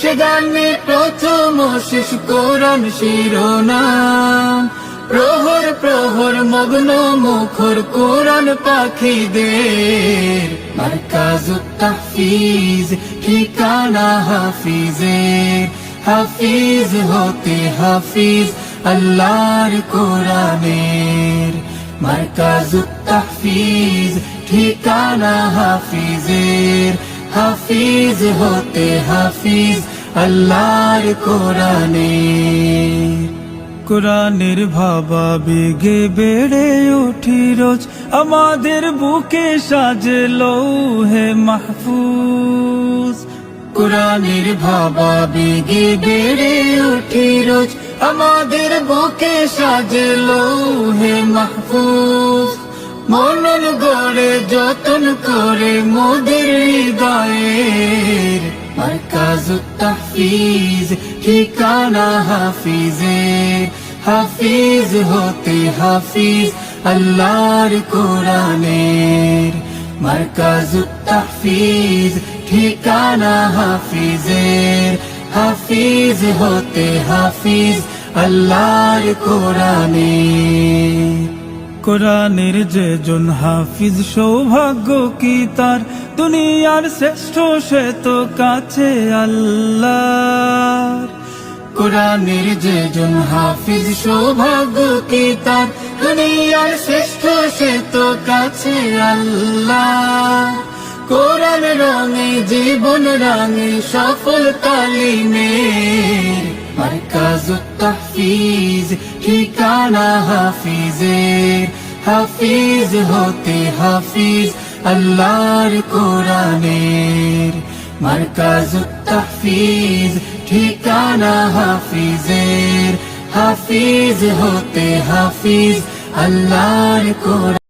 সে গানে প্রথম শেষ কোরআন শিরোনাম। প্রহর প্রহর, মগ্ন মুখর কোরআন পাখিদের। মার্কাজ তাহফিজ, ঠিকানা হাফিজের। হাফিজ হতে হাফিজ আল্লাহর কোরআনের। মার্কাজ তাহফিজ, ঠিকানা হাফিজের। হাফিজ হতে হাফিজ আল্লাহর কোরআনের কোরআনের ভাবা বেগে বেড়ে উঠি রোজ আমাদের বুকে সাজলো হে মাহফুজ। কোরআনের ভাবা বেগে বেড়ে উঠি রোজ আমাদের বুকে সাজলো হে মাহফুজ। মনন গড়ে যতন করে মোদের হৃদয়ের মার্কাজ তাহফিজ, ঠিকানা হাফিজের হাফিজ হতে হাফিজ আল্লাহর কোরআনের। মার্কাজ তাহফিজ, ঠিকানা হাফিজের। হাফিজ হতে হাফিজ আল্লাহর কোরআনের। কোরআনের যে জন হাফিজ, সৌভাগ্য কি তার? দুনিয়ার শ্রেষ্ঠ সে তো কাছে আল্লাহ কোরআনের যে জন হাফিজ, সৌভাগ্য কি তার? দুনিয়ার শ্রেষ্ঠ সে তো কাছে আল্লাহ কোরআন রঙে, জীবন রঙে সফল তালিমের মার্কাজ তাহফিজ, ঠিকানা হাফিজের। হাফিজ হতে হাফিজ আল্লাহর কোরআনের মার্কাজ তাহফিজ ঠিকানা হাফিজের। হাফিজ হতে হাফিজ আল্লাহর কোরআন